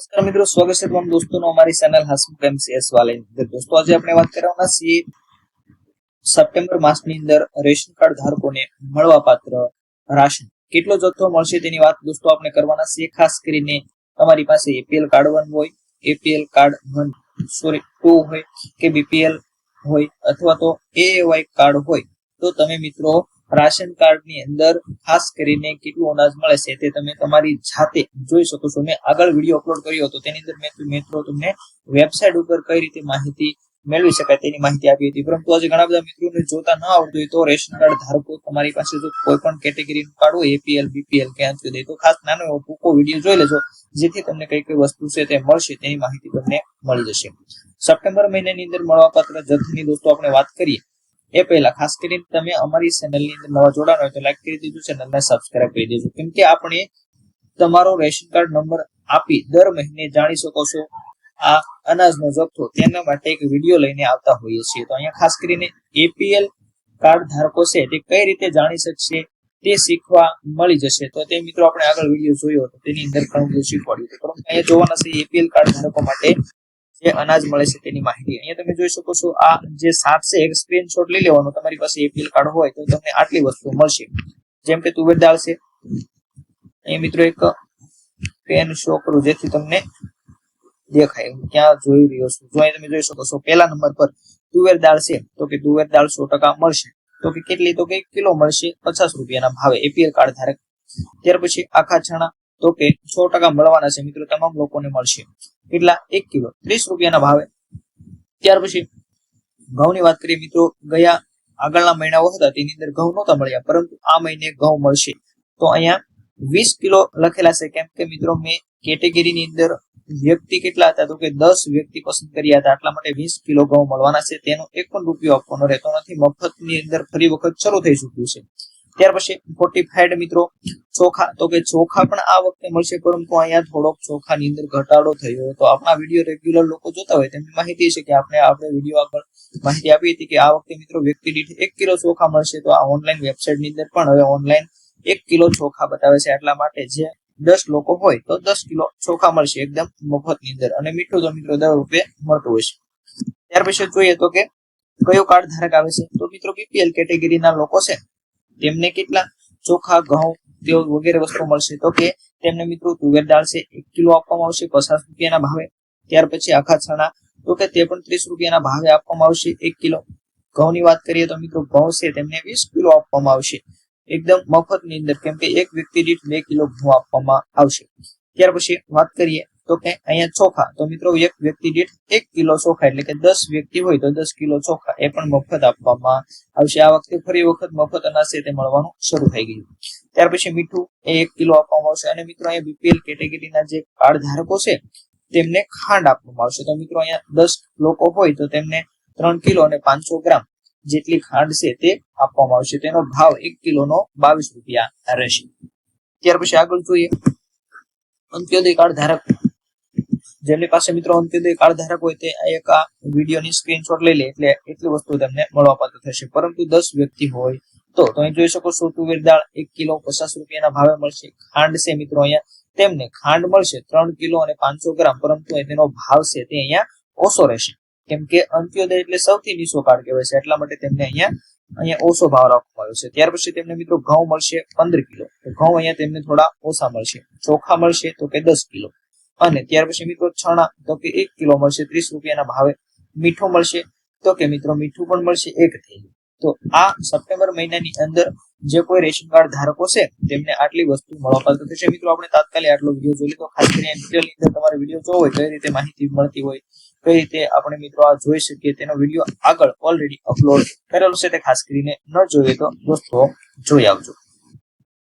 નમસ્કાર મિત્રો, સ્વાગત છે તમામ દોસ્તોનો અમારી ચેનલ હસમુખ એમસીએસ અંદર. દોસ્તો, આજે આપણે વાત કરવાના છીએ સપ્ટેમ્બર માસની અંદર રેશન કાર્ડ ધારકોને મળવા પાત્ર રાશન. કેટલો જથ્થો મળશે તેની વાત દોસ્તો આપણે કરવાના છીએ. ખાસ કરીને તમારી પાસે એપીએલ કાર્ડ વન હોય APL card one sorry two હોય કે બીપીએલ હોય અથવા તો એએવાય કાર્ડ હોય. તો તમે મિત્રો રાશન કાર્ડની અંદર ખાસ કરીને કેટલું અનાજ મળે છે તે તમે તમારી જાતે જોઈ શકો છો. મેં આગળ વીડિયો અપલોડ કર્યો હતો. તેની અંદર મેં મિત્રો, તમને વેબસાઇટ ઉપર કઈ રીતે માહિતી મેળવી શકાય તેની માહિતી આપી હતી. પરંતુ આજે ઘણા બધા મિત્રોને જોતા ન આવડતું હોય તો રેશન કાર્ડ ધારકો તમારી પાસે જો કોઈ પણ કેટેગરીનું કાર્ડ હોય એપીએલ બીપીએલ કે અંત્યોદય તો ખાસ નાનો એવો ટૂંકો વીડિયો જોઈ લેજો, જેથી તમને કઈ કઈ વસ્તુ છે તે મળશે તેની માહિતી તમને મળી જશે. સપ્ટેમ્બર મહિનાની અંદર મળવાપાત્ર જથ્થાની દોસ્તો, આપણે વાત કરીએ એ પહેલા, ખાસ કરીને તમે અમારી ચેનલની અંદર નવા જોડાણ હોય તો લાઈક કરી દીધું ચેનલને સબસ્ક્રાઇબ કરી દેજો. કેમ કે આપણે તમારો રેશન કાર્ડ નંબર આપી દર મહિને જાણી શકો છો. આ અનાજનો જથ્થો, તેના માટે એક વીડિયો લઈને આવતા હોઈએ છીએ. તો અહીંયા ખાસ કરીને એપીએલ કાર્ડ ધારકો છે, તે કઈ રીતે જાણી શકશે, તે શીખવા મળી જશે. તો તે મિત્રો, આપણે આગળ વીડિયો જોયો હતો તેની અંદર ઘણું બધું શીખવાડ્યું હતું પરંતુ અહીંયા જોવાના છે એપીએલ કાર્ડ ધારકો માટે જે અનાજ મળે છે તેની માહિતી. અહીંયા તમે જોઈ શકો છો, આ જે સાપ છે, એક સ્ક્રીનશોટ લઈ લેવાનો. તમારી પાસે એપીએલ કાર્ડ હોય તો તમને આટલી વસ્તુ મળશે. જેમ કે તુવેર દાળ છે. અહીંયા મિત્રો એક પેન શો કરું જેથી તમને દેખાય. હું ક્યાં જોઈ રહ્યો છું? જો અહીં તમે જોઈ શકો છો, પહેલા નંબર પર તુવેર દાળ છે. તો કે તુવેર દાળ સો ટકા મળશે. તો કે કેટલી? તો કે કિલો મળશે પચાસ રૂપિયાના ભાવે. એપીએલ કાર્ડ ધારક. ત્યાર પછી આખા ચણા તો કે સો ટકા મળવાના છે. મિત્રો, તમામ લોકોને મળશે. કેટલા? એક કિલો. ત્રીસ રૂપિયાના ભાવે. ત્યાર પછી ઘઉંની વાત કરીએ મિત્રો, ગયા આગળના મહિનાઓ હતા, તેની અંદર ઘઉં નહોતા મળ્યા, પરંતુ આ મહિને ઘઉં મળશે. તો અહીંયા વીસ કિલો લખેલા છે. કેમ કે મિત્રો, મેં કેટેગરીની અંદર વ્યક્તિ કેટલા હતા? તો કે દસ વ્યક્તિ પસંદ કર્યા હતા. એટલા માટે વીસ કિલો ઘઉં મળવાના છે. તેનો એક પણ રૂપિયો આપવાનો રહેતો નથી. મફતની અંદર ફરી વખત શરૂ થઈ ચૂક્યું છે. ત્યાર પછી ફોર્ટીફાઈડ મિત્રો, ચોખા, તો કે ચોખા પણ આ વખતે મળશે, પરંતુ અહીંયા થોડોક ચોખાની અંદર ઘટાડો થયો તો આપણા વીડિયો રેગ્યુલર લોકો જોતા હોય તેમની માહિતી છે કે આપણે આપણે વીડિયો આગળ માહિતી આપી હતી કે આ વખતે મિત્રો વ્યક્તિ દીઠ એક કિલો ચોખા મળશે. તો આ ઓનલાઈન વેબસાઇટની અંદર પણ હવે ઓનલાઈન એક કિલો ચોખા બતાવે છે. એટલા માટે જે દસ લોકો હોય તો દસ કિલો ચોખા મળશે એકદમ મફતની અંદર અને મીઠું તો મિત્રો દર રૂપે મળતું હોય છે. ત્યાર પછી જોઈએ તો કે કયો કાર્ડ ધારક આવે છે? તો મિત્રો બીપીએલ કેટેગરીના લોકો છે. તેમને કેટલા ચોખા, ઘઉં, તેઓ વગેરે વસ્તુ મળશે? તો કે તેમને મિત્રો તુવેર દાળ છે, એક કિલો આપવામાં આવશે, પચાસ રૂપિયાના ભાવે. ત્યાર પછી આખા ચણા તો કે તે પણ ત્રીસ રૂપિયાના ભાવે આપવામાં આવશે, એક કિલો. ઘઉંની વાત કરીએ તો મિત્રો ઘઉં છે, તેમને વીસ કિલો આપવામાં આવશે. એકદમ મફતની અંદર, કેમ કે એક વ્યક્તિ દીઠ બે કિલો ઘઉં આપવામાં આવશે. ત્યાર પછી વાત કરીએ તો કે અહીંયા ચોખા. તો મિત્રો, એક વ્યક્તિ દીઠ એક કિલો ચોખા, એટલે કે દસ વ્યક્તિ હોય તો દસ કિલો ચોખા એ પણ મફત આપવામાં આવશે. આ વખતે ફરી વખત મફત અનાજ તે મળવાનું શરૂ થઈ ગયું. ત્યાર પછી મીઠું એ એક કિલો આપવામાં આવશે. અને મિત્રો, અહીંયા બીપીએલ કેટેગરીના જે કાર્ડ ધારકો છે, તેમને ખાંડ આપવામાં આવશે. તો મિત્રો, અહીંયા દસ લોકો હોય તો તેમને ત્રણ કિલો અને પાંચસો ગ્રામ જેટલી ખાંડ છે તે આપવામાં આવશે. તેનો ભાવ એક કિલોનો બાવીસ રૂપિયા રહેશે. ત્યાર પછી આગળ જોઈએ. અંત્યોદય કાર્ડ ધારક જેમની પાસે મિત્રો અંત્યોદય કાર્ડ ધારક હોય તે આ એક આ વિડીયોની સ્ક્રીનશોટ લઈ લે એટલે એટલી વસ્તુ તેમને મળવાપાત્ર થશે. પરંતુ દસ વ્યક્તિ હોય તો તમે જોઈ શકો છો તુવેર દાળ એક કિલો પચાસ રૂપિયાના ભાવે મળશે. ખાંડ છે મિત્રો અહીંયા. તેમને ખાંડ મળશે ત્રણ કિલો અને પાંચસો ગ્રામ, પરંતુ તેનો ભાવ છે તે અહીંયા ઓછો રહેશે. કેમ કે અંત્યોદય એટલે સૌથી નીચો કાર્ડ કહેવાય છે, એટલા માટે તેમને અહીંયા અહીંયા ઓછો ભાવ રાખવામાં આવ્યો છે. ત્યાર પછી તેમને મિત્રો ઘઉં મળશે પંદર કિલો. તો ઘઉં અહીંયા તેમને થોડા ઓછા મળશે. ચોખા મળશે તો કે દસ કિલો. અને ત્યાર પછી મિત્રો ચણા તો કે એક કિલો મળશે ત્રીસ રૂપિયાના ભાવે મીઠું મળશે. તો કે મિત્રો મીઠું પણ મળશે એક થેલી. તો આ સપ્ટેમ્બર મહિનાની અંદર જે કોઈ રેશન કાર્ડ ધારકો છે, તેમને આટલી વસ્તુ મળવાપાત્ર થશે. મિત્રો, આપણે તાત્કાલિક આટલો વીડિયો જોઈ લીધો. ખાસ કરીને ડિટેલની અંદર તમારે વીડિયો જોવો હોય, કઈ રીતે માહિતી મળતી હોય, કઈ રીતે આપણે મિત્રો આ જોઈ શકીએ, તેનો વીડિયો આગળ ઓલરેડી અપલોડ કરેલો છે. તે ખાસ કરીને ન જોઈએ તો દોસ્તો, જોઈ આવજો.